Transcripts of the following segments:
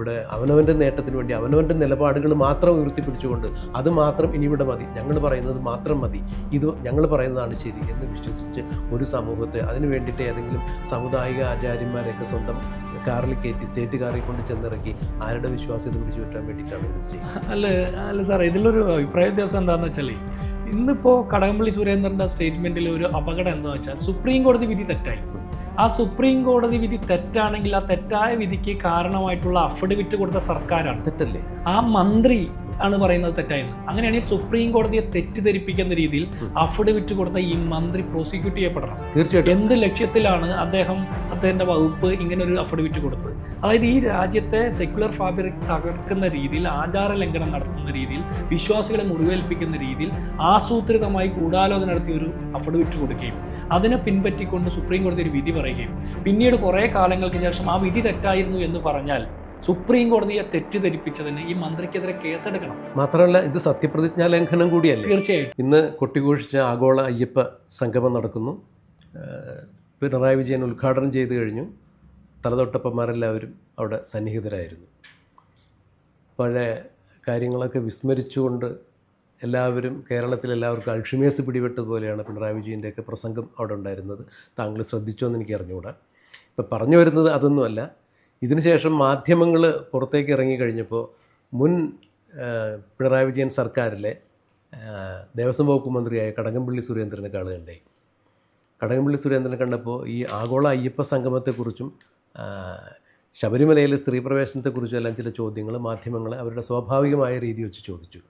ഇവിടെ അവനവന്റെ നേട്ടത്തിന് വേണ്ടി അവനവന്റെ നിലപാടുകൾ മാത്രം ഉയർത്തിപ്പിടിച്ചുകൊണ്ട് അത് മാത്രം ഇനി ഇവിടെ മതി. ഞങ്ങൾ പറയുന്നത് മാത്രം മതി. ഇത് ഞങ്ങൾ പറയുന്നതാണ് ശരി എന്ന് വിശ്വസിച്ച് ഒരു സമൂഹത്തെ അതിന് വേണ്ടിയിട്ട് ഏതെങ്കിലും സാമുദായിക ആചാര്യന്മാരെയൊക്കെ സ്വന്തം കാറിൽ കയറ്റി സ്റ്റേറ്റ് കാറിൽ കൊണ്ട് ചെന്നിറക്കി ആരുടെ വിശ്വാസ്യത പിടിച്ചു പറ്റാൻ വേണ്ടിയിട്ടാണ് ചെയ്യുന്നത്? അല്ല അല്ല സാർ ഇതിലൊരു അഭിപ്രായ വ്യത്യാസം എന്താണെന്ന് വെച്ചാൽ ഇന്നിപ്പോൾ കടകംപള്ളി സുരേന്ദ്രന്റെ സ്റ്റേറ്റ്മെന്റിൽ ഒരു അപകടം എന്താണെന്ന് വെച്ചാൽ സുപ്രീം കോടതി വിധി തെറ്റായി. ആ സുപ്രീം കോടതി വിധി തെറ്റാണെങ്കിൽ ആ തെറ്റായ വിധിക്ക് കാരണമായിട്ടുള്ള അഫിഡവിറ്റ് കൊടുത്ത സർക്കാരാണ്. തെറ്റല്ലേ? ആ മന്ത്രി ആണ് പറയുന്നത് തെറ്റായെന്ന്. അങ്ങനെയാണെങ്കിൽ സുപ്രീം കോടതിയെ തെറ്റിദ്ധരിപ്പിക്കുന്ന രീതിയിൽ അഫിഡവിറ്റ് കൊടുത്ത ഈ മന്ത്രി പ്രോസിക്യൂട്ട് ചെയ്യപ്പെടണം. തീർച്ചയായിട്ടും. എന്ത് ലക്ഷ്യത്തിലാണ് അദ്ദേഹം അദ്ദേഹത്തിന്റെ വകുപ്പ് ഇങ്ങനെ ഒരു അഫിഡവിറ്റ് കൊടുത്തത് അതായത് ഈ രാജ്യത്തെ സെക്യുലർ ഫാബ്രിക് തകർക്കുന്ന രീതിയിൽ ആചാര ലംഘനം നടത്തുന്ന രീതിയിൽ വിശ്വാസികളെ മുറിവേൽപ്പിക്കുന്ന രീതിയിൽ ആസൂത്രിതമായി ഗൂഢാലോചന നടത്തിയ ഒരു അഫിഡവിറ്റ് കൊടുക്കുകയും അതിനെ പിൻപറ്റിക്കൊണ്ട് സുപ്രീം കോടതി ഒരു വിധി പറയുകയും പിന്നീട് കുറേ കാലങ്ങൾക്ക് ശേഷം ആ വിധി തെറ്റായിരുന്നു എന്ന് പറഞ്ഞാൽ സുപ്രീം കോടതിയെ തെറ്റിദ്ധരിപ്പിച്ചതിന് ഈ മന്ത്രിക്കെതിരെ കേസെടുക്കണം. മാത്രമല്ല ഇത് സത്യപ്രതിജ്ഞാ ലംഘനം കൂടിയല്ല? തീർച്ചയായും ഇന്ന് കൊട്ടിഘോഷിച്ച ആഗോള അയ്യപ്പ സംഗമം നടക്കുന്നു. പിണറായി വിജയൻ ഉദ്ഘാടനം ചെയ്തു കഴിഞ്ഞു. തലതൊട്ടപ്പന്മാരെല്ലാവരും അവിടെ സന്നിഹിതരായിരുന്നു. പഴയ കാര്യങ്ങളൊക്കെ വിസ്മരിച്ചുകൊണ്ട് എല്ലാവരും കേരളത്തിൽ എല്ലാവർക്കും അൾഷിമേസ് പിടിപെട്ടതുപോലെയാണ് പിണറായി വിജയന്റെയൊക്കെ പ്രസംഗം അവിടെ ഉണ്ടായിരുന്നത്. താങ്കൾ ശ്രദ്ധിച്ചോ എന്ന് എനിക്ക് അറിഞ്ഞുകൂടാ ഇപ്പം പറഞ്ഞു വരുന്നത് അതൊന്നുമല്ല. ഇതിനുശേഷം മാധ്യമങ്ങൾ പുറത്തേക്ക് ഇറങ്ങി കഴിഞ്ഞപ്പോൾ മുൻ പിണറായി വിജയൻ സർക്കാരിലെ ദേവസ്വം വകുപ്പ് മന്ത്രിയായ കടകംപള്ളി സുരേന്ദ്രനെ കാണുകയുണ്ടായി. കടകംപള്ളി സുരേന്ദ്രനെ കണ്ടപ്പോൾ ഈ ആഗോള അയ്യപ്പ സംഗമത്തെക്കുറിച്ചും ശബരിമലയിലെ സ്ത്രീ പ്രവേശനത്തെക്കുറിച്ചും എല്ലാം ചില ചോദ്യങ്ങൾ മാധ്യമങ്ങൾ അവരുടെ സ്വാഭാവികമായ രീതി വെച്ച് ചോദിച്ചു.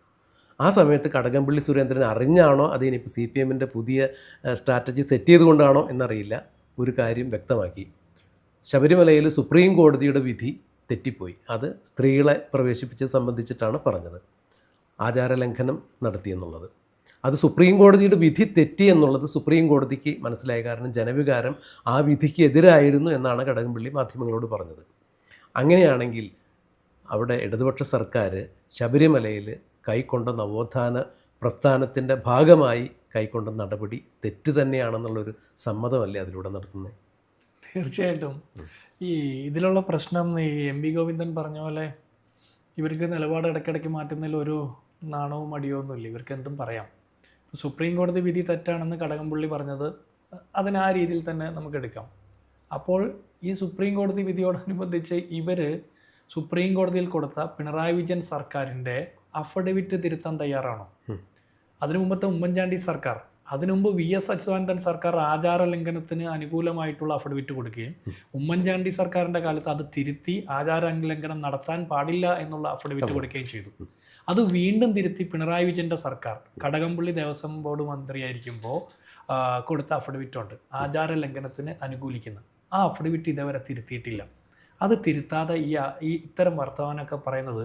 ആ സമയത്ത് കടകംപള്ളി സുരേന്ദ്രൻ അറിഞ്ഞാണോ അത് ഇനിയിപ്പോൾ സി പി എമ്മിന്റെ പുതിയ സ്ട്രാറ്റജി സെറ്റ് ചെയ്തുകൊണ്ടാണോ എന്നറിയില്ല. ഒരു കാര്യം വ്യക്തമാക്കി. ശബരിമലയിൽ സുപ്രീം കോടതിയുടെ വിധി തെറ്റിപ്പോയി. അത് സ്ത്രീകളെ പ്രവേശിപ്പിച്ചത് സംബന്ധിച്ചിട്ടാണ് പറഞ്ഞത്. ആചാരലംഘനം നടത്തിയെന്നുള്ളത്. അത് സുപ്രീം കോടതിയുടെ വിധി തെറ്റി എന്നുള്ളത് സുപ്രീം കോടതിക്ക് മനസ്സിലായ കാരണം ജനവികാരം ആ വിധിക്ക് എതിരായിരുന്നു എന്നാണ് കടകംപള്ളി മാധ്യമങ്ങളോട് പറഞ്ഞത്. അങ്ങനെയാണെങ്കിൽ അവിടെ ഇടതുപക്ഷ സർക്കാർ ശബരിമലയിൽ കൈക്കൊണ്ട നവോത്ഥാന പ്രസ്ഥാനത്തിന്റെ ഭാഗമായി കൈക്കൊണ്ട നടപടി തെറ്റ് തന്നെയാണെന്നുള്ളൊരു സമ്മതമല്ലേ അതിലൂടെ നടത്തുന്നത് തീർച്ചയായിട്ടും. ഈ ഇതിലുള്ള പ്രശ്നം ഈ എം വി ഗോവിന്ദൻ പറഞ്ഞ പോലെ ഇവർക്ക് നിലപാട് ഇടയ്ക്കിടയ്ക്ക് മാറ്റുന്നതിൽ ഒരു നാണവും മടിയോ ഒന്നുമില്ല ഇവർക്ക് എന്തും പറയാം. സുപ്രീം കോടതി വിധി തെറ്റാണെന്ന് കടകംപള്ളി പറഞ്ഞത് അതിന് ആ രീതിയിൽ തന്നെ നമുക്ക് എടുക്കാം. അപ്പോൾ ഈ സുപ്രീം കോടതി വിധിയോടനുബന്ധിച്ച് ഇവർ സുപ്രീം കോടതിയിൽ കൊടുത്ത പിണറായി വിജയൻ സർക്കാരിന്റെ അഫിഡവിറ്റ് തിരുത്താൻ തയ്യാറാണോ? അതിനു മുമ്പത്തെ ഉമ്മൻചാണ്ടി സർക്കാർ അതിനു മുമ്പ് വി എസ് അച്യുതാനന്ദൻ സർക്കാർ ആചാര ലംഘനത്തിന് അനുകൂലമായിട്ടുള്ള അഫിഡവിറ്റ് കൊടുക്കുകയും ഉമ്മൻചാണ്ടി സർക്കാരിന്റെ കാലത്ത് അത് തിരുത്തി ആചാര ലംഘനം നടത്താൻ പാടില്ല എന്നുള്ള അഫിഡവിറ്റ് കൊടുക്കുകയും ചെയ്തു. അത് വീണ്ടും തിരുത്തി പിണറായി വിജയന്റെ സർക്കാർ കടകംപള്ളി ദേവസ്വം ബോർഡ് മന്ത്രിയായിരിക്കുമ്പോൾ കൊടുത്ത അഫിഡവിറ്റ് ഉണ്ട്. ആചാര ലംഘനത്തിന് അനുകൂലിക്കുന്ന. ആ അഫിഡവിറ്റ് ഇതേവരെ തിരുത്തിയിട്ടില്ല. അത് തിരുത്താതെ ഈ ഈ ഇത്തരം വർത്തമാനമൊക്കെ പറയുന്നത്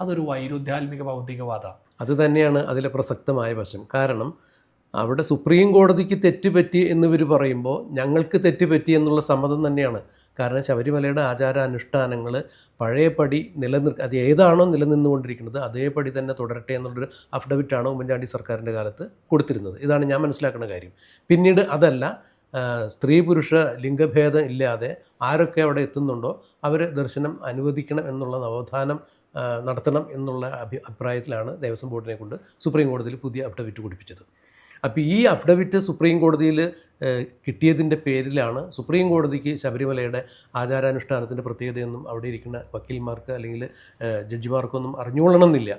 അതൊരു വൈരുദ്ധ്യാത്മിക ഭൗതികവാദമാണ് അത് തന്നെയാണ് അതിലെ പ്രസക്തമായ വശം. കാരണം അവിടെ സുപ്രീം കോടതിക്ക് തെറ്റുപറ്റി എന്നിവർ പറയുമ്പോൾ ഞങ്ങൾക്ക് തെറ്റുപറ്റി എന്നുള്ള സമ്മതം തന്നെയാണ്. കാരണം ശബരിമലയുടെ ആചാരാനുഷ്ഠാനങ്ങൾ പഴയപടി നിലനിർ അത് ഏതാണോ നിലനിന്നുകൊണ്ടിരിക്കുന്നത് അതേപടി തന്നെ തുടരട്ടെ എന്നുള്ളൊരു അഫിഡവിറ്റാണ് ഉമ്മൻചാണ്ടി സർക്കാരിന്റെ കാലത്ത് കൊടുത്തിരുന്നത്. ഇതാണ് ഞാൻ മനസ്സിലാക്കുന്ന കാര്യം. പിന്നീട് അതല്ല സ്ത്രീ പുരുഷ ലിംഗഭേദം ഇല്ലാതെ ആരൊക്കെ അവിടെ എത്തുന്നുണ്ടോ അവർ ദർശനം അനുവദിക്കണം എന്നുള്ള നവോത്ഥാനം നടത്തണം എന്നുള്ള അഭി അഭിപ്രായത്തിലാണ് ദേവസ്വം ബോർഡിനെ കൊണ്ട് സുപ്രീം കോടതിയിൽ പുതിയ അഫിഡവിറ്റ് കൊടുപ്പിച്ചത്. അപ്പോൾ ഈ അഫിഡവിറ്റ് സുപ്രീം കോടതിയിൽ കിട്ടിയതിന്റെ പേരിലാണ് സുപ്രീം കോടതിക്ക് ശബരിമലയുടെ ആചാരാനുഷ്ഠാനത്തിന്റെ പ്രത്യേകതയൊന്നും അവിടെ ഇരിക്കുന്ന വക്കീൽമാർക്ക് അല്ലെങ്കിൽ ജഡ്ജിമാർക്കൊന്നും അറിഞ്ഞുകൊള്ളണമെന്നില്ല.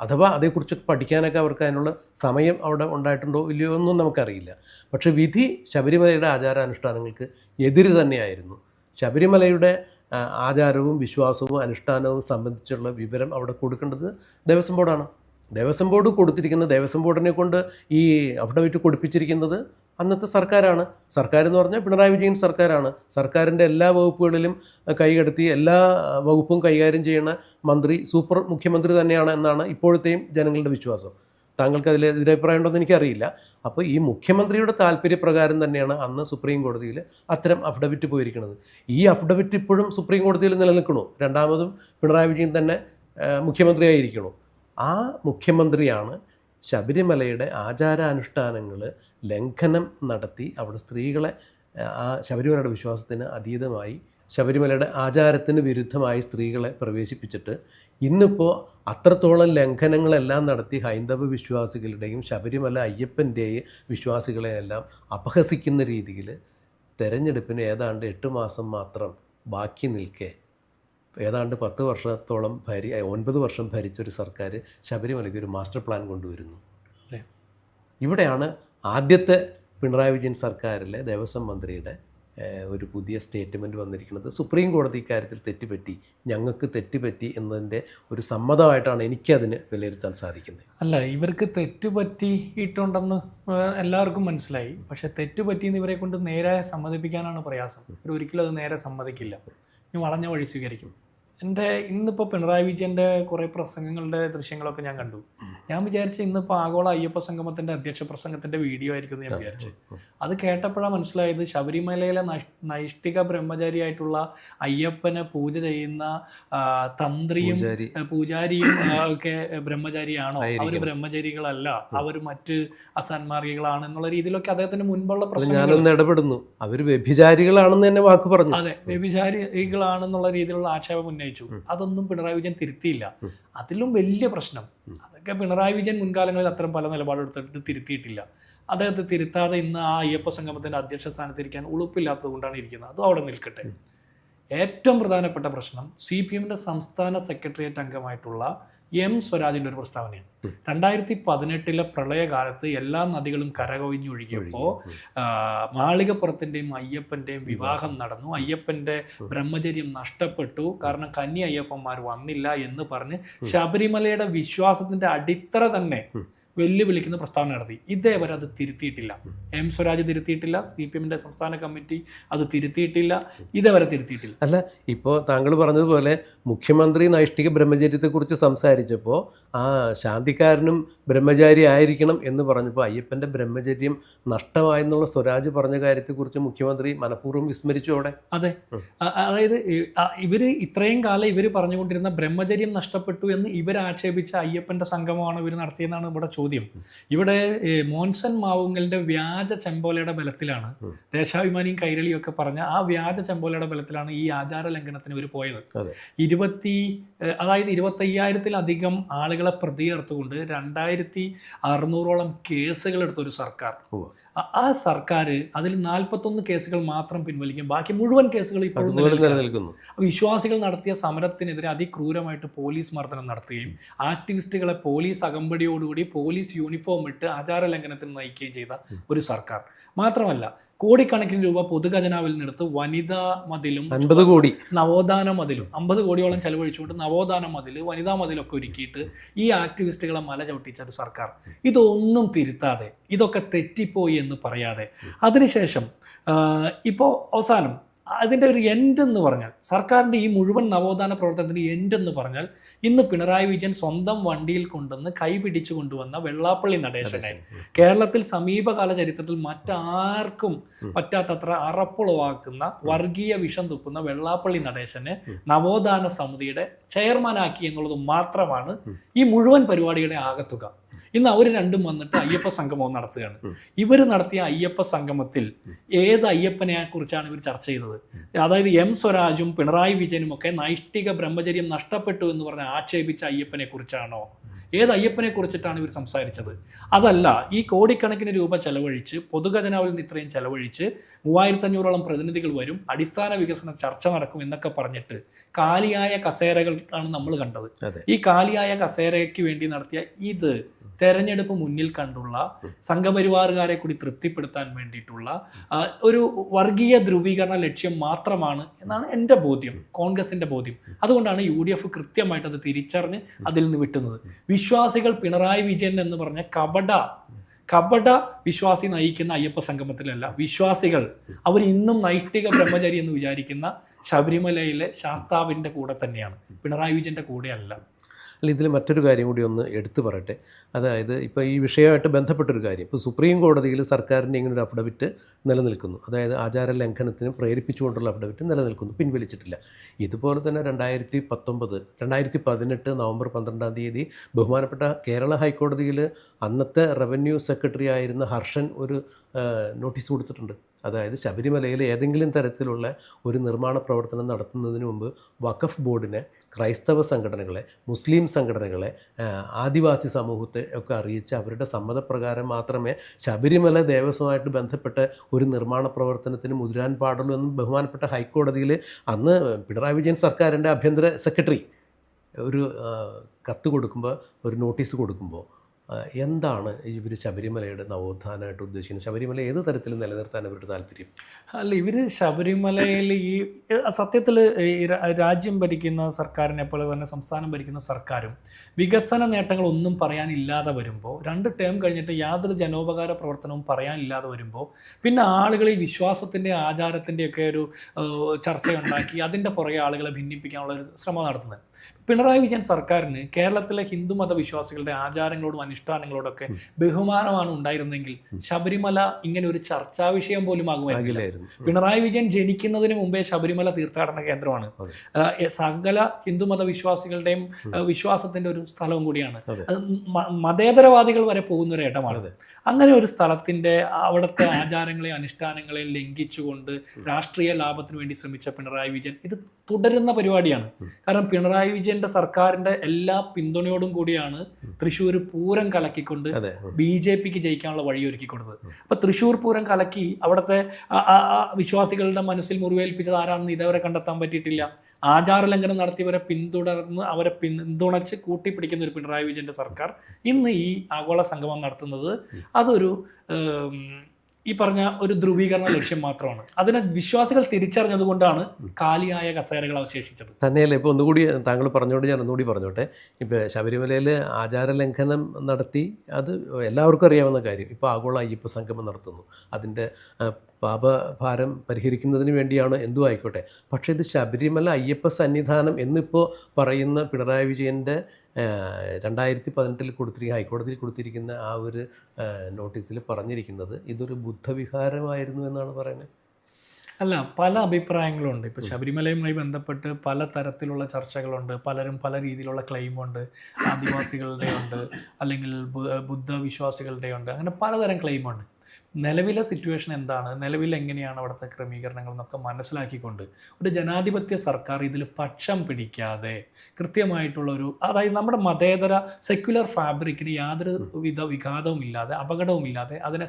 അഥവാ അതേക്കുറിച്ച് പഠിക്കാനൊക്കെ അവർക്ക് അതിനുള്ള സമയം അവിടെ ഉണ്ടായിട്ടുണ്ടോ ഇല്ലയോ എന്നും നമുക്കറിയില്ല. പക്ഷേ വിധി ശബരിമലയുടെ ആചാരാനുഷ്ഠാനങ്ങൾക്ക് എതിര് തന്നെയായിരുന്നു. ശബരിമലയുടെ ആചാരവും വിശ്വാസവും അനുഷ്ഠാനവും സംബന്ധിച്ചുള്ള വിവരം അവിടെ കൊടുക്കേണ്ടത് ദേവസ്വം ബോർഡാണ്. ദേവസ്വം ബോർഡ് കൊടുത്തിരിക്കുന്ന ദേവസ്വം ബോർഡിനെ കൊണ്ട് ഈ അഫിഡവിറ്റ് കൊടുപ്പിച്ചിരിക്കുന്നത് അന്നത്തെ സർക്കാരാണ്. സർക്കാർ എന്ന് പറഞ്ഞാൽ പിണറായി വിജയൻ സർക്കാരാണ്. സർക്കാരിന്റെ എല്ലാ വകുപ്പുകളിലും കൈകടത്തി എല്ലാ വകുപ്പും കൈകാര്യം ചെയ്യുന്ന മന്ത്രി സൂപ്പർ മുഖ്യമന്ത്രി തന്നെയാണ് എന്നാണ് ഇപ്പോഴത്തെയും ജനങ്ങളുടെ വിശ്വാസം. താങ്കൾക്ക് അതിൽ എതിരഭിപ്രായം ഉണ്ടോ എന്ന് എനിക്കറിയില്ല. അപ്പോൾ ഈ മുഖ്യമന്ത്രിയുടെ താല്പര്യപ്രകാരം തന്നെയാണ് അന്ന് സുപ്രീം കോടതിയിൽ അത്തരം അഫിഡവിറ്റ് പോയിരിക്കുന്നത്. ഈ അഫിഡവിറ്റ് ഇപ്പോഴും സുപ്രീം കോടതിയിൽ നിലനിൽക്കണു? രണ്ടാമതും പിണറായി വിജയൻ തന്നെ മുഖ്യമന്ത്രിയായിരിക്കണോ? ആ മുഖ്യമന്ത്രിയാണ് ശബരിമലയുടെ ആചാരാനുഷ്ഠാനങ്ങൾ ലംഘനം നടത്തി അവിടെ സ്ത്രീകളെ ആ ശബരിമലയുടെ വിശ്വാസത്തിന് അതീതമായി ശബരിമലയുടെ ആചാരത്തിന് വിരുദ്ധമായി സ്ത്രീകളെ പ്രവേശിപ്പിച്ചിട്ട് ഇന്നിപ്പോൾ അത്രത്തോളം ലംഘനങ്ങളെല്ലാം നടത്തി ഹൈന്ദവ വിശ്വാസികളുടെയും ശബരിമല അയ്യപ്പന്റെയും വിശ്വാസികളെയെല്ലാം അപഹസിക്കുന്ന രീതിയിൽ തെരഞ്ഞെടുപ്പിന് ഏതാണ്ട് എട്ട് മാസം മാത്രം ബാക്കി നിൽക്കെ. ഏതാണ്ട് പത്ത് വർഷത്തോളം ഭരി ഒൻപത് വർഷം ഭരിച്ചൊരു സർക്കാർ ശബരിമലയ്ക്ക് ഒരു മാസ്റ്റർ പ്ലാൻ കൊണ്ടുവരുന്നു. ഇവിടെയാണ് ആദ്യത്തെ പിണറായി വിജയൻ സർക്കാരിലെ ദേവസ്വം മന്ത്രിയുടെ ഒരു പുതിയ സ്റ്റേറ്റ്മെന്റ് വന്നിരിക്കുന്നത് സുപ്രീം കോടതി ഇക്കാര്യത്തിൽ തെറ്റുപറ്റി ഞങ്ങൾക്ക് തെറ്റുപറ്റി എന്നതിന്റെ ഒരു സമ്മതമായിട്ടാണ് എനിക്കതിന് വിലയിരുത്താൻ സാധിക്കുന്നത്. അല്ല ഇവർക്ക് തെറ്റുപറ്റിയിട്ടുണ്ടെന്ന് എല്ലാവർക്കും മനസ്സിലായി. പക്ഷേ തെറ്റുപറ്റിയെന്ന് ഇവരെ കൊണ്ട് നേരെ സമ്മതിപ്പിക്കാനാണ് പ്രയാസം. ഒരിക്കലും അത് നേരെ സമ്മതിക്കില്ല. വളഞ്ഞ വഴി സ്വീകരിക്കും. എന്റെ ഇന്നിപ്പോൾ പിണറായി വിജയന്റെ കുറേ പ്രസംഗങ്ങളുടെ ദൃശ്യങ്ങളൊക്കെ ഞാൻ കണ്ടു. ഞാൻ വിചാരിച്ചു ഇന്നിപ്പോൾ ആഗോള അയ്യപ്പ സംഗമത്തിന്റെ അധ്യക്ഷ പ്രസംഗത്തിന്റെ വീഡിയോ ആയിരിക്കും എന്ന് ഞാൻ വിചാരിച്ചു. അത് കേട്ടപ്പോഴാണ് മനസ്സിലായത് ശബരിമലയിലെ നൈഷ്ഠിക ബ്രഹ്മചാരിയായിട്ടുള്ള അയ്യപ്പനെ പൂജ ചെയ്യുന്ന തന്ത്രിയും പൂജാരിയും ഒക്കെ ബ്രഹ്മചാരിയാണോ? അവർ ബ്രഹ്മചാരികളല്ല. അവർ മറ്റ് അസാൻമാർഗികളാണ് എന്നുള്ള രീതിയിലൊക്കെ അദ്ദേഹത്തിന് മുൻപുള്ള പ്രശ്നം ഞാനൊന്ന് ഇടപെടുന്നു. അവർ വ്യഭിചാരികളാണെന്ന് തന്നെ വാക്ക് പറഞ്ഞു. അതെ വ്യഭിചാരികളാണെന്നുള്ള രീതിയിലുള്ള ആക്ഷേപം ഉന്നയിച്ചു. അതൊന്നും പിണറായി വിജയൻ തിരുത്തിയില്ല. അതിലും വലിയ പ്രശ്നം. അതൊക്കെ പിണറായി വിജയൻ മുൻകാലങ്ങളിൽ അത്തരം പല നിലപാടെടുത്തിട്ട് തിരുത്തിയിട്ടില്ല. അദ്ദേഹത്തെ തിരുത്താതെ ഇന്ന് ആ അയ്യപ്പ സംഗമത്തിന്റെ അധ്യക്ഷ സ്ഥാനത്തിരിക്കാൻ ഉളുപ്പില്ലാത്തത് കൊണ്ടാണ് ഇരിക്കുന്നത്. അതും അവിടെ നിൽക്കട്ടെ. ഏറ്റവും പ്രധാനപ്പെട്ട പ്രശ്നം സി പി എമ്മിന്റെ സംസ്ഥാന സെക്രട്ടേറിയറ്റ് അംഗമായിട്ടുള്ള എം സ്വരാജിന്റെ ഒരു പ്രസ്താവനയാണ്. രണ്ടായിരത്തി പതിനെട്ടിലെ പ്രളയകാലത്ത് എല്ലാ നദികളും കരകവിഞ്ഞൊഴുകിയപ്പോൾ മാളികപ്പുറത്തിന്റെയും അയ്യപ്പന്റെയും വിവാഹം. നടന്നു. അയ്യപ്പന്റെ ബ്രഹ്മചര്യം നഷ്ടപ്പെട്ടു. കാരണം കന്നി അയ്യപ്പന്മാർ വന്നില്ല എന്ന് പറഞ്ഞ് ശബരിമലയുടെ വിശ്വാസത്തിന്റെ അടിത്തറ തന്നെ വെല്ലുവിളിക്കുന്ന പ്രസ്താവന നടത്തി. ഇതേവരെ അത് തിരുത്തിയിട്ടില്ല. എം സ്വരാജ് തിരുത്തിയിട്ടില്ല സി പി എമ്മിന്റെ സംസ്ഥാന കമ്മിറ്റി അത് തിരുത്തിയിട്ടില്ല ഇതേവരെ തിരുത്തിയിട്ടില്ല. അല്ല ഇപ്പോൾ താങ്കൾ പറഞ്ഞതുപോലെ മുഖ്യമന്ത്രി നൈഷ്ഠിക ബ്രഹ്മചര്യത്തെക്കുറിച്ച് സംസാരിച്ചപ്പോൾ ആ ശാന്തിക്കാരനും ബ്രഹ്മചാരി ആയിരിക്കണം എന്ന് പറഞ്ഞപ്പോൾ അയ്യപ്പന്റെ ബ്രഹ്മചര്യം നഷ്ടമായെന്നുള്ള സ്വരാജ് പറഞ്ഞ കാര്യത്തെക്കുറിച്ച് മുഖ്യമന്ത്രി മനഃപൂർവം വിസ്മരിച്ചു അവിടെ. അതെ. അതായത് ഇവർ ഇത്രയും കാലം ഇവർ പറഞ്ഞുകൊണ്ടിരുന്ന ബ്രഹ്മചര്യം നഷ്ടപ്പെട്ടു എന്ന് ഇവരാക്ഷേപിച്ച അയ്യപ്പന്റെ അയ്യപ്പന്റെ സംഗമമാണ് ഇവർ നടത്തിയെന്നാണ് ഇവിടെ ചോദ്യം ഇവിടെ ഏ, മോൻസൺ മാവുങ്ങലിന്റെ വ്യാജ ചെമ്പോലയുടെ ബലത്തിലാണ് ദേശാഭിമാനിയും കൈരളിയും ഒക്കെ പറഞ്ഞ ആ വ്യാജ ചെമ്പോലയുടെ ബലത്തിലാണ് ഈ ആചാര ലംഘനത്തിന് ഇവർ പോയത്. ഇരുപത്തി അതായത് ഇരുപത്തയ്യായിരത്തിലധികം ആളുകളെ പ്രതി ചേർത്തുകൊണ്ട് രണ്ടായിരത്തി അറുന്നൂറോളം കേസുകൾ എടുത്തൊരു സർക്കാർ. ആ- സർക്കാർ അതിൽ നാൽപ്പത്തൊന്ന് കേസുകൾ മാത്രം പിൻവലിക്കും. ബാക്കി മുഴുവൻ കേസുകൾ ഇപ്പോഴും നിലനിൽക്കുന്നു വിശ്വാസികൾ നടത്തിയ സമരത്തിനെതിരെ അതിക്രൂരമായിട്ട് പോലീസ് മർദ്ദനം നടത്തുകയും ആക്ടിവിസ്റ്റുകളെ പോലീസ് അകമ്പടിയോടുകൂടി പോലീസ് യൂണിഫോം ഇട്ട് ആചാര ലംഘനത്തിന് നയിക്കുകയും ചെയ്ത ഒരു സർക്കാർ. മാത്രമല്ല കോടിക്കണക്കിന് രൂപ പൊതുഖജനാവിൽ നിന്നെടുത്ത് വനിതാ മതിലും അൻപത് കോടി. നവോത്ഥാന മതിലും അമ്പത് കോടിയോളം ചെലവഴിച്ചുകൊണ്ട് നവോത്ഥാന മതിൽ വനിതാ മതിലൊക്കെ ഒരുക്കിയിട്ട് ഈ ആക്ടിവിസ്റ്റുകളെ മല ചവിട്ടിച്ച ഒരു സർക്കാർ. ഇതൊന്നും തിരുത്താതെ ഇതൊക്കെ തെറ്റിപ്പോയി എന്ന് പറയാതെ. അതിനുശേഷം ഇപ്പോൾ അവസാനം അതിന്റെ ഒരു എൻഡ് എന്ന് പറഞ്ഞാൽ സർക്കാരിന്റെ ഈ മുഴുവൻ നവോത്ഥാന പ്രവർത്തനത്തിന്റെ എൻഡ് എന്ന് പറഞ്ഞാൽ ഇന്ന് പിണറായി വിജയൻ സ്വന്തം വണ്ടിയിൽ കൊണ്ടുവന്ന് കൈ പിടിച്ചു കൊണ്ടുവന്ന വെള്ളാപ്പള്ളി നടേശനെ. കേരളത്തിൽ സമീപകാല ചരിത്രത്തിൽ മറ്റാർക്കും പറ്റാത്തത്ര അറപ്പുളവാക്കുന്ന വർഗീയ വിഷം തുപ്പുന്ന വെള്ളാപ്പള്ളി നടേശനെ നവോത്ഥാന സമിതിയുടെ ചെയർമാനാക്കി എന്നുള്ളത് മാത്രമാണ് ഈ മുഴുവൻ പരിപാടിയുടെ ആകത്തുക. ഇന്ന് അവർ രണ്ടും വന്നിട്ട് അയ്യപ്പ സംഗമം നടത്തുകയാണ്. ഇവർ നടത്തിയ അയ്യപ്പ സംഗമത്തിൽ ഏത് അയ്യപ്പനെ കുറിച്ചാണ് ഇവർ ചർച്ച ചെയ്തത്? അതായത് എം സ്വരാജും പിണറായി വിജയനും ഒക്കെ നൈഷ്ഠിക ബ്രഹ്മചര്യം നഷ്ടപ്പെട്ടു എന്ന് പറഞ്ഞ ആക്ഷേപിച്ച അയ്യപ്പനെ കുറിച്ചാണോ? ഏത് അയ്യപ്പനെ കുറിച്ചിട്ടാണ് ഇവർ സംസാരിച്ചത്? അതല്ല ഈ കോടിക്കണക്കിന് രൂപ ചെലവഴിച്ച് പൊതുഖജനാവിൽ നിന്ന് ഇത്രയും ചെലവഴിച്ച് മൂവായിരത്തഞ്ഞൂറോളം പ്രതിനിധികൾ വരും അടിസ്ഥാന വികസന ചർച്ച നടക്കും എന്നൊക്കെ പറഞ്ഞിട്ട് കാലിയായ കസേരകളാണ് നമ്മൾ കണ്ടത്. ഈ കാലിയായ കസേരയ്ക്ക് വേണ്ടി നടത്തിയ ഇത് തെരഞ്ഞെടുപ്പ് മുന്നിൽ കണ്ടുള്ള സംഘപരിവാറുകാരെ കൂടി തൃപ്തിപ്പെടുത്താൻ വേണ്ടിയിട്ടുള്ള ഒരു വർഗീയ ധ്രുവീകരണ ലക്ഷ്യം മാത്രമാണ് എന്നാണ് എന്റെ ബോധ്യം കോൺഗ്രസിന്റെ ബോധ്യം. അതുകൊണ്ടാണ് യു ഡി എഫ് കൃത്യമായിട്ട് അത് തിരിച്ചറിഞ്ഞ് അതിൽ നിന്ന് വിട്ടുന്നത്. വിശ്വാസികൾ പിണറായി വിജയൻ എന്ന് പറഞ്ഞ കപട കപട വിശ്വാസി നയിക്കുന്ന അയ്യപ്പ സംഗമത്തിലല്ല വിശ്വാസികൾ അവർ ഇന്നും നൈഷ്ഠിക ബ്രഹ്മചാരി എന്ന് വിചാരിക്കുന്ന ശബരിമലയിലെ ശാസ്താവിന്റെ കൂടെ തന്നെയാണ്. പിണറായി വിജയന്റെ കൂടെയല്ല അല്ല. ഇതിൽ മറ്റൊരു കാര്യം കൂടി ഒന്ന് എടുത്തു പറയട്ടെ. അതായത് ഇപ്പോൾ ഈ വിഷയമായിട്ട് ബന്ധപ്പെട്ടൊരു കാര്യം. ഇപ്പോൾ സുപ്രീം കോടതിയിൽ സർക്കാരിന്റെ ഇങ്ങനെ ഒരു നിലനിൽക്കുന്നു. അതായത് ആചാര ലംഘനത്തിന് പ്രേരിപ്പിച്ചുകൊണ്ടുള്ള അഫിഡവിറ്റ് നിലനിൽക്കുന്നു. പിൻവലിച്ചിട്ടില്ല. ഇതുപോലെ തന്നെ രണ്ടായിരത്തി പത്തൊമ്പത് രണ്ടായിരത്തി പതിനെട്ട് നവംബർ പന്ത്രണ്ടാം തീയതി ബഹുമാനപ്പെട്ട കേരള ഹൈക്കോടതിയിൽ അന്നത്തെ റവന്യൂ സെക്രട്ടറി ആയിരുന്ന ഹർഷൻ ഒരു നോട്ടീസ് കൊടുത്തിട്ടുണ്ട്. അതായത് ശബരിമലയിൽ ഏതെങ്കിലും തരത്തിലുള്ള ഒരു നിർമ്മാണ പ്രവർത്തനം നടത്തുന്നതിന് മുമ്പ് വഖഫ് ബോർഡിനെ ക്രൈസ്തവ സംഘടനകളെ മുസ്ലിം സംഘടനകളെ ആദിവാസി സമൂഹത്തെ ഒക്കെ അറിയിച്ച് അവരുടെ സമ്മതപ്രകാരം മാത്രമേ ശബരിമല ദേവസ്വമായിട്ട് ബന്ധപ്പെട്ട ഒരു നിർമ്മാണ പ്രവർത്തനത്തിന് മുതിരാൻ പാടുള്ളൂ എന്ന് ബഹുമാനപ്പെട്ട ഹൈക്കോടതിയിൽ അന്ന് പിണറായി വിജയൻ സർക്കാരിന്റെ ആഭ്യന്തര സെക്രട്ടറി ഒരു കത്ത് കൊടുക്കുമ്പോൾ ഒരു നോട്ടീസ് കൊടുക്കുമ്പോൾ എന്താണ് ഇവർ ശബരിമലയുടെ നവോത്ഥാനമായിട്ട് ഉദ്ദേശിക്കുന്നത്? ശബരിമല ഏത് തരത്തിൽ നിലനിർത്താൻ അവരുടെ താല്പര്യം? അല്ല ഇവർ ശബരിമലയിൽ ഈ സത്യത്തിൽ രാജ്യം ഭരിക്കുന്ന സർക്കാരിനെ പോലെ തന്നെ സംസ്ഥാനം ഭരിക്കുന്ന സർക്കാരും വികസന നേട്ടങ്ങളൊന്നും പറയാനില്ലാതെ വരുമ്പോൾ രണ്ട് ടേം കഴിഞ്ഞിട്ട് യാതൊരു ജനോപകാര പ്രവർത്തനവും പറയാനില്ലാതെ വരുമ്പോൾ പിന്നെ ആളുകളിൽ വിശ്വാസത്തിന്റെ ആചാരത്തിന്റെയൊക്കെ ഒരു ചർച്ചയുണ്ടാക്കി അതിന്റെ പുറകെ ആളുകളെ ഭിന്നിപ്പിക്കാനുള്ള ഒരു ശ്രമം നടത്തുന്നത്. പിണറായി വിജയൻ സർക്കാരിന് കേരളത്തിലെ ഹിന്ദുമത വിശ്വാസികളുടെ ആചാരങ്ങളോടും അനുഷ്ഠാനങ്ങളോടൊക്കെ ബഹുമാനമാണ് ഉണ്ടായിരുന്നെങ്കിൽ ശബരിമല ഇങ്ങനെ ഒരു ചർച്ചാ വിഷയം പോലും ആകുമായിരുന്നില്ല. പിണറായി വിജയൻ ജനിക്കുന്നതിന് മുമ്പേ ശബരിമല തീർത്ഥാടന കേന്ദ്രമാണ്. സകല ഹിന്ദുമത വിശ്വാസികളുടെയും വിശ്വാസത്തിന്റെ ഒരു സ്ഥലവും കൂടിയാണ്. മതേതരവാദികൾ വരെ പോകുന്ന ഒരു ഇടമാണ്. അങ്ങനെ ഒരു സ്ഥലത്തിന്റെ അവിടുത്തെ ആചാരങ്ങളെയും അനുഷ്ഠാനങ്ങളെയും ലംഘിച്ചുകൊണ്ട് രാഷ്ട്രീയ ലാഭത്തിന് വേണ്ടി ശ്രമിച്ച പിണറായി വിജയൻ ഇത് തുടരുന്ന പരിപാടിയാണ്. കാരണം പിണറായി വിജയന്റെ സർക്കാരിന്റെ എല്ലാ പിന്തുണയോടും കൂടിയാണ് തൃശ്ശൂർ പൂരം കലക്കിക്കൊണ്ട് ബി ജെ പിക്ക് ജയിക്കാനുള്ള വഴിയൊരുക്കി കൊടുത്തത്. അപ്പൊ തൃശ്ശൂർ പൂരം കലക്കി അവിടുത്തെ വിശ്വാസികളുടെ മനസ്സിൽ മുറിവേൽപ്പിച്ചത് ആരാണെന്ന് ഇതേവരെ കണ്ടെത്താൻ പറ്റിയിട്ടില്ല. ആചാര ലംഘനം നടത്തിയവരെ പിന്തുടർന്ന് അവരെ പിന്തുണച്ച് കൂട്ടിപ്പിടിക്കുന്ന ഒരു പിണറായി വിജയന്റെ സർക്കാർ ഇന്ന് ഈ ആഗോള സംഗമം നടത്തുന്നത് അതൊരു ഈ പറഞ്ഞ ഒരു ധ്രുവീകരണ ലക്ഷ്യം മാത്രമാണ്. അതിനെ വിശ്വാസികൾ തിരിച്ചറിഞ്ഞത് കൊണ്ടാണ് കാലിയായ കസേരകൾ അവശേഷിച്ചത്. തന്നെയല്ല? ഇപ്പോൾ ഒന്നുകൂടി താങ്കൾ പറഞ്ഞുകൊണ്ട് ഞാൻ ഒന്നുകൂടി പറഞ്ഞോട്ടെ. ഇപ്പോൾ ശബരിമലയിൽ ആചാര ലംഘനം നടത്തി അത് എല്ലാവർക്കും അറിയാവുന്ന കാര്യം. ഇപ്പോൾ ആഗോള അയ്യപ്പ സംഗമം നടത്തുന്നു. അതിന്റെ പാപഭാരം പരിഹരിക്കുന്നതിന് വേണ്ടിയാണ് എന്തോ ആയിക്കോട്ടെ. പക്ഷേ ഇത് ശബരിമല അയ്യപ്പ സന്നിധാനം എന്നിപ്പോൾ പറയുന്ന പിണറായി വിജയന്റെ രണ്ടായിരത്തി പതിനെട്ടിൽ കൊടുത്തിരിക്കുന്ന ഹൈക്കോടതിയിൽ കൊടുത്തിരിക്കുന്ന ആ ഒരു നോട്ടീസിൽ പറഞ്ഞിരിക്കുന്നത് ഇതൊരു ബുദ്ധവിഹാരമായിരുന്നു എന്നാണ് പറയുന്നത്. അല്ല പല അഭിപ്രായങ്ങളുണ്ട്. ഇപ്പോൾ ശബരിമലയുമായി ബന്ധപ്പെട്ട് പല തരത്തിലുള്ള ചർച്ചകളുണ്ട്. പലരും പല രീതിയിലുള്ള ക്ലെയിമുണ്ട്. ആദിവാസികളുടെ ഉണ്ട് അല്ലെങ്കിൽ ബുദ്ധ വിശ്വാസികളുടെ ഉണ്ട് അങ്ങനെ പലതരം ക്ലെയിമുണ്ട്. നിലവിലെ സിറ്റുവേഷൻ എന്താണ്? നിലവിൽ എങ്ങനെയാണ് അവിടുത്തെ ക്രമീകരണങ്ങൾ എന്നൊക്കെ മനസ്സിലാക്കിക്കൊണ്ട് ഒരു ജനാധിപത്യ സർക്കാർ ഇതിൽ പക്ഷം പിടിക്കാതെ കൃത്യമായിട്ടുള്ള ഒരു അതായത് നമ്മുടെ മതേതര സെക്യുലർ ഫാബ്രിക്കിന് യാതൊരു വിധ വിഘാതവും ഇല്ലാതെ അപകടവും ഇല്ലാതെ അതിനെ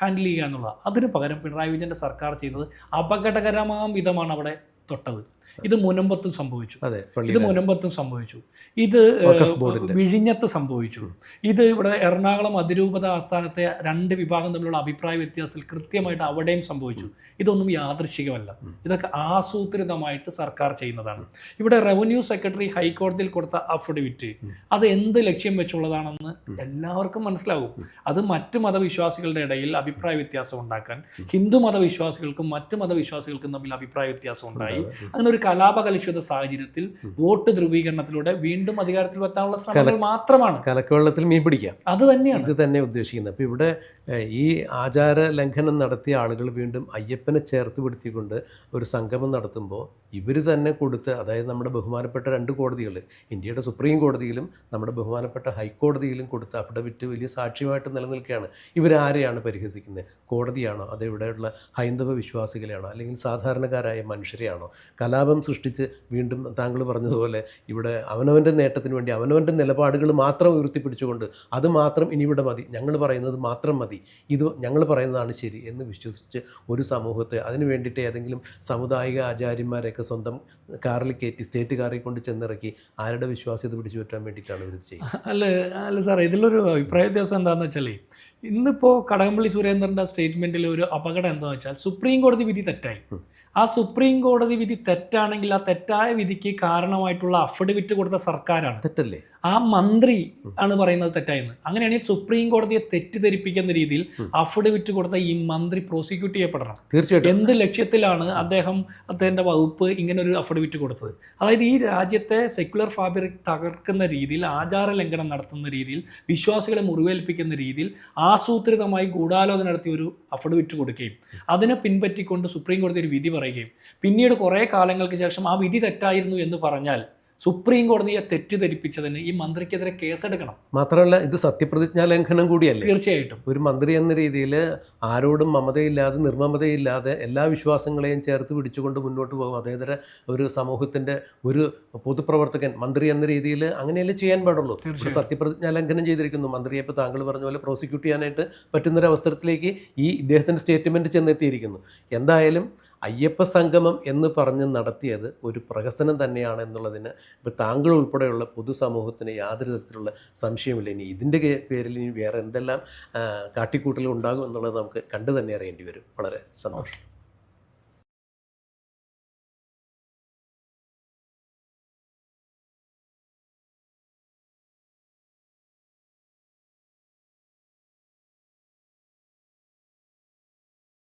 ഹാൻഡിൽ ചെയ്യുക എന്നുള്ളത്. അതിന് പകരം പിണറായി വിജയന്റെ സർക്കാർ ചെയ്തത് അപകടകരമാം വിധമാണ് അവിടെ തൊട്ടത്. ഇത് മുനമ്പത്തും സംഭവിച്ചു. അതെ ഇത് മുനമ്പത്തും സംഭവിച്ചു. ഇത് വിഴിഞ്ഞത്ത് സംഭവിച്ചു. ഇത് ഇവിടെ എറണാകുളം അതിരൂപത ആസ്ഥാനത്തെ രണ്ട് വിഭാഗം തമ്മിലുള്ള അഭിപ്രായ വ്യത്യാസത്തിൽ കൃത്യമായിട്ട് അവിടെയും സംഭവിച്ചു. ഇതൊന്നും യാദൃശികമല്ല ഇതൊക്കെ ആസൂത്രിതമായിട്ട് സർക്കാർ ചെയ്യുന്നതാണ്. ഇവിടെ റവന്യൂ സെക്രട്ടറി ഹൈക്കോടതിയിൽ കൊടുത്ത അഫിഡവിറ്റ് അത് എന്ത് ലക്ഷ്യം വെച്ചുള്ളതാണെന്ന് എല്ലാവർക്കും മനസ്സിലാവും. അത് മറ്റു മതവിശ്വാസികളുടെ ഇടയിൽ അഭിപ്രായ വ്യത്യാസം ഉണ്ടാക്കാൻ ഹിന്ദു മതവിശ്വാസികൾക്കും മറ്റു മതവിശ്വാസികൾക്കും തമ്മിൽ അഭിപ്രായ വ്യത്യാസം ഉണ്ടായി. അങ്ങനെ ഒരു കലാപകലുഷിത സാഹചര്യത്തിൽ വോട്ട് ധ്രുവീകരണത്തിലൂടെ വീണ്ടും അധികാരത്തിൽ എത്താനുള്ള ശ്രമങ്ങൾ മാത്രമാണ്. കലക്കവെള്ളത്തിൽ മീൻ പിടിക്കാം. അത് തന്നെയാണ്. ഇത് തന്നെ ഉദ്ദേശിക്കുന്നത്. അപ്പോൾ ഇവിടെ ഈ ആചാര ലംഘനം നടത്തിയ ആളുകൾ വീണ്ടും അയ്യപ്പനെ ചേർത്ത് പിടുത്തിക്കൊണ്ട് ഒരു സംഗമം നടത്തുമ്പോൾ ഇവർ തന്നെ കൊടുത്ത് അതായത് നമ്മുടെ ബഹുമാനപ്പെട്ട രണ്ട് കോടതികൾ ഇന്ത്യയുടെ സുപ്രീം കോടതിയിലും നമ്മുടെ ബഹുമാനപ്പെട്ട ഹൈക്കോടതിയിലും കൊടുത്ത അഫിഡവിറ്റ് വലിയ സാക്ഷ്യമായിട്ട് നിലനിൽക്കുകയാണ്. ഇവരാരെയാണ് പരിഹസിക്കുന്നത്? കോടതിയാണോ? അത് ഇവിടെയുള്ള ഹൈന്ദവ വിശ്വാസികളെയാണോ? അല്ലെങ്കിൽ സാധാരണക്കാരായ മനുഷ്യരെയാണോ? കലാപം സൃഷ്ടിച്ച് വീണ്ടും താങ്കൾ പറഞ്ഞതുപോലെ ഇവിടെ അവനവന്റെ നേട്ടത്തിന് വേണ്ടി അവനവന്റെ നിലപാടുകൾ മാത്രം ഉയർത്തിപ്പിടിച്ചുകൊണ്ട് അത് മാത്രം ഇനി ഇവിടെ മതി ഞങ്ങൾ പറയുന്നത് മാത്രം മതി ഇത് ഞങ്ങൾ പറയുന്നതാണ് ശരി എന്ന് വിശ്വസിച്ച് ഒരു സമൂഹത്തെ അതിന് വേണ്ടിയിട്ട് ഏതെങ്കിലും സമുദായിക ആചാര്യന്മാരെയൊക്കെ സ്വന്തം കാറിൽ കയറ്റി സ്റ്റേറ്റ് കാറിൽ കൊണ്ട് ചെന്നിറക്കി ആരുടെ വിശ്വാസ്യത പിടിച്ചു പറ്റാൻ വേണ്ടിയിട്ടാണ് ഇവർ ചെയ്യുന്നത്? അല്ല അല്ല സാറേ ഇതിലൊരു അഭിപ്രായ വ്യത്യാസം എന്താണെന്ന് വെച്ചാൽ ഇന്നിപ്പോൾ കടകംപള്ളി സുരേന്ദ്രന്റെ സ്റ്റേറ്റ്മെന്റിൽ ഒരു അപകടം എന്താണെന്ന് വെച്ചാൽ സുപ്രീം കോടതി വിധി തെറ്റായി. ആ സുപ്രീം കോടതി വിധി തെറ്റാണെങ്കിൽ ആ തെറ്റായ വിധിക്ക് കാരണമായിട്ടുള്ള അഫിഡവിറ്റ് കൊടുത്ത സർക്കാരാണ്. തെറ്റല്ലേ? ആ മന്ത്രി ആണ് പറയുന്നത് തെറ്റായെന്ന്. അങ്ങനെയാണെങ്കിൽ സുപ്രീം കോടതിയെ തെറ്റിദ്ധരിപ്പിക്കുന്ന രീതിയിൽ അഫിഡവിറ്റ് കൊടുത്ത ഈ മന്ത്രി പ്രോസിക്യൂട്ട് ചെയ്യപ്പെടണം. തീർച്ചയായിട്ടും. എന്ത് ലക്ഷ്യത്തിലാണ് അദ്ദേഹം അദ്ദേഹത്തിന്റെ വകുപ്പ് ഇങ്ങനെ ഒരു അഫിഡവിറ്റ് കൊടുത്തത്? അതായത് ഈ രാജ്യത്തെ സെക്യുലർ ഫാബ്രിക് തകർക്കുന്ന രീതിയിൽ ആചാര ലംഘനം നടത്തുന്ന രീതിയിൽ വിശ്വാസികളെ മുറിവേൽപ്പിക്കുന്ന രീതിയിൽ ആസൂത്രിതമായി ഗൂഢാലോചന നടത്തിയ ഒരു അഫിഡവിറ്റ് കൊടുക്കുകയും അതിനെ പിൻപറ്റിക്കൊണ്ട് സുപ്രീം കോടതി ഒരു വിധി പറയുകയും. പിന്നീട് കുറേ കാലങ്ങൾക്ക് ശേഷം ആ വിധി തെറ്റായിരുന്നു എന്ന് പറഞ്ഞാൽ സുപ്രീം കോടതിയെ തെറ്റിദ്ധരിപ്പിച്ചതിന് ഈ മന്ത്രിക്കെതിരെ കേസെടുക്കണം. മാത്രമല്ല ഇത് സത്യപ്രതിജ്ഞാ ലംഘനം കൂടിയല്ലേ? തീർച്ചയായിട്ടും. ഒരു മന്ത്രി എന്ന രീതിയിൽ ആരോടും മമതയില്ലാതെ നിർമ്മമതയില്ലാതെ എല്ലാ വിശ്വാസങ്ങളെയും ചേർത്ത് പിടിച്ചുകൊണ്ട് മുന്നോട്ട് പോകും. അതേതര ഒരു സമൂഹത്തിന്റെ ഒരു പൊതുപ്രവർത്തകൻ മന്ത്രി എന്ന രീതിയിൽ അങ്ങനെയല്ലേ ചെയ്യാൻ പാടുള്ളൂ. സത്യപ്രതിജ്ഞാ ലംഘനം ചെയ്തിരിക്കുന്നു. മന്ത്രിയെ ഇപ്പോൾ താങ്കൾ പറഞ്ഞ പോലെ പ്രോസിക്യൂട്ട് ചെയ്യാനായിട്ട് പറ്റുന്നൊരു അവസരത്തിലേക്ക് ഈ ഇദ്ദേഹത്തിന്റെ സ്റ്റേറ്റ്മെന്റ് ചെന്നെത്തിയിരിക്കുന്നു. എന്തായാലും അയ്യപ്പ സംഗമം എന്ന് പറഞ്ഞ് നടത്തിയത് ഒരു പ്രഹസനം തന്നെയാണ് എന്നുള്ളതിന് ഇപ്പോൾ താങ്കൾ ഉൾപ്പെടെയുള്ള പൊതുസമൂഹത്തിന് യാതൊരു തരത്തിലുള്ള സംശയമില്ല ഇനി ഇതിന്റെ പേരിൽ ഇനി വേറെ എന്തെല്ലാം കാട്ടിക്കൂട്ടലുണ്ടാകും എന്നുള്ളത് നമുക്ക് കണ്ടു തന്നെ അറിയേണ്ടി വരും. വളരെ സന്തോഷം.